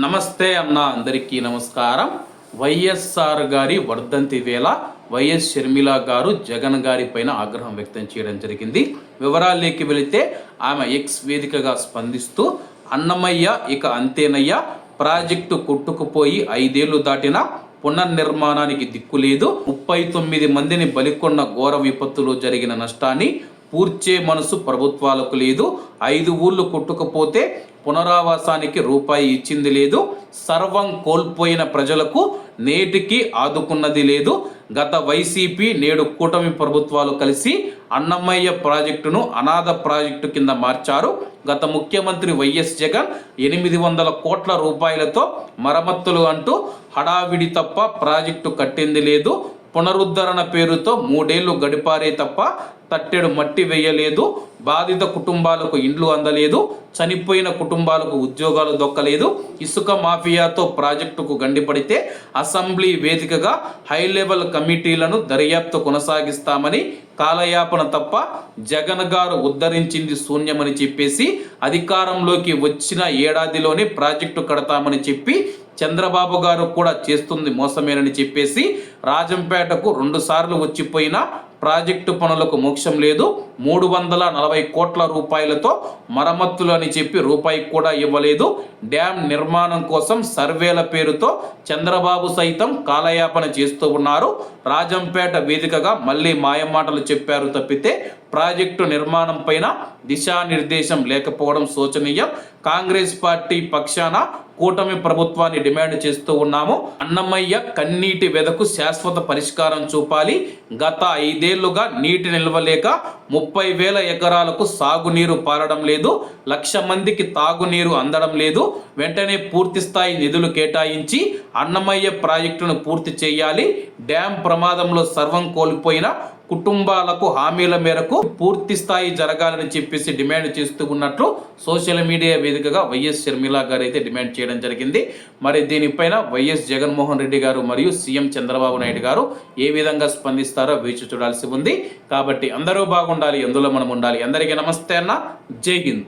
నమస్తే అన్న అందరికీ నమస్కారం. వైఎస్ఆర్ గారి వర్ధంతి వేళ వైఎస్ షర్మిల గారు జగన్ గారి పైన ఆగ్రహం వ్యక్తం చేయడం జరిగింది. వివరాల్లోకి వెళితే ఆమె ఎక్స్ వేదికగా స్పందిస్తూ అన్నమయ్య ఇక అంతేనయ్య ప్రాజెక్టు కొట్టుకుపోయి ఐదేళ్ళు దాటిన పునర్నిర్మాణానికి దిక్కు లేదు. ముప్పై తొమ్మిది మందిని బలికొన్న ఘోర విపత్తులో జరిగిన నష్టాన్ని పూర్చే మనసు ప్రభుత్వాలకు లేదు. ఐదు ఊళ్ళు కొట్టుకుపోతే పునరావాసానికి రూపాయి ఇచ్చింది లేదు. సర్వం కోల్పోయిన ప్రజలకు నేటికి ఆదుకున్నది లేదు. గత వైసీపీ నేడు కూటమి ప్రభుత్వాలు కలిసి అన్నమయ్య ప్రాజెక్టును అనాథ ప్రాజెక్టు కింద మార్చారు. గత ముఖ్యమంత్రి వైఎస్ జగన్ ఎనిమిది వందల కోట్ల రూపాయలతో మరమ్మతులు అంటూ హడావిడి తప్ప ప్రాజెక్టు కట్టింది లేదు. పునరుద్ధరణ పేరుతో మూడేళ్ళు గడిపారే తప్ప తట్టెడు మట్టి వేయలేదు బాధిత కుటుంబాలకు ఇండ్లు అందలేదు చనిపోయిన కుటుంబాలకు ఉద్యోగాలు దొక్కలేదు. ఇసుక మాఫియాతో ప్రాజెక్టుకు గండిపడితే అసెంబ్లీ వేదికగా హై లెవెల్ కమిటీలను దర్యాప్తు కొనసాగిస్తామని కాలయాపన తప్ప జగన్ గారు ఉద్ధరించింది శూన్యమని చెప్పేసి అధికారంలోకి వచ్చిన ఏడాదిలోనే ప్రాజెక్టు కడతామని చెప్పి చంద్రబాబు గారు కూడా చేస్తుంది మోసమేనని చెప్పేసి రాజంపేటకు రెండు సార్లు వచ్చిపోయిన ప్రాజెక్టు పనులకు మోక్షం లేదు. మూడు వందల నలభై కోట్ల రూపాయలతో మరమ్మతులు అని చెప్పి రూపాయి కూడా ఇవ్వలేదు. డ్యాం నిర్మాణం కోసం సర్వేల పేరుతో చంద్రబాబు సైతం కాలయాపన చేస్తూ ఉన్నారు. రాజంపేట వేదికగా మళ్ళీ మాయమాటలు చెప్పారు తప్పితే ప్రాజెక్టు నిర్మాణం పైన దిశానిర్దేశం లేకపోవడం శోచనీయం. కాంగ్రెస్ పార్టీ పక్షాన కూటమి ప్రభుత్వాన్ని డిమాండ్ చేస్తూ ఉన్నాము. అన్నమయ్య కన్నీటి వెదకు శాశ్వత పరిష్కారం చూపాలి. గత ఐదేళ్ళుగా నీటి నిల్వలేక ముప్పై వేల ఎకరాలకు సాగునీరు పారడం లేదు. లక్ష మందికి తాగునీరు అందడం లేదు. వెంటనే పూర్తి స్థాయి నిధులు కేటాయించి అన్నమయ్య ప్రాజెక్టును పూర్తి చేయాలి. డ్యాం ప్రమాదంలో సర్వం కోల్పోయిన కుటుంబాలకు హామీల మేరకు పూర్తి స్థాయి జరగాలని చెప్పేసి డిమాండ్ చేస్తూ ఉన్నట్లు సోషల్ మీడియా వేదికగా వైఎస్ షర్మిల గారు అయితే డిమాండ్ చేయడం జరిగింది. మరి దీనిపైన వైఎస్ జగన్మోహన్ రెడ్డి గారు మరియు సీఎం చంద్రబాబు నాయుడు గారు ఏ విధంగా స్పందిస్తారో వేచి చూడాల్సి ఉంది. కాబట్టి అందరూ బాగుండాలి ఎందులో మనం ఉండాలి. అందరికీ నమస్తే అన్న. జై హింద్.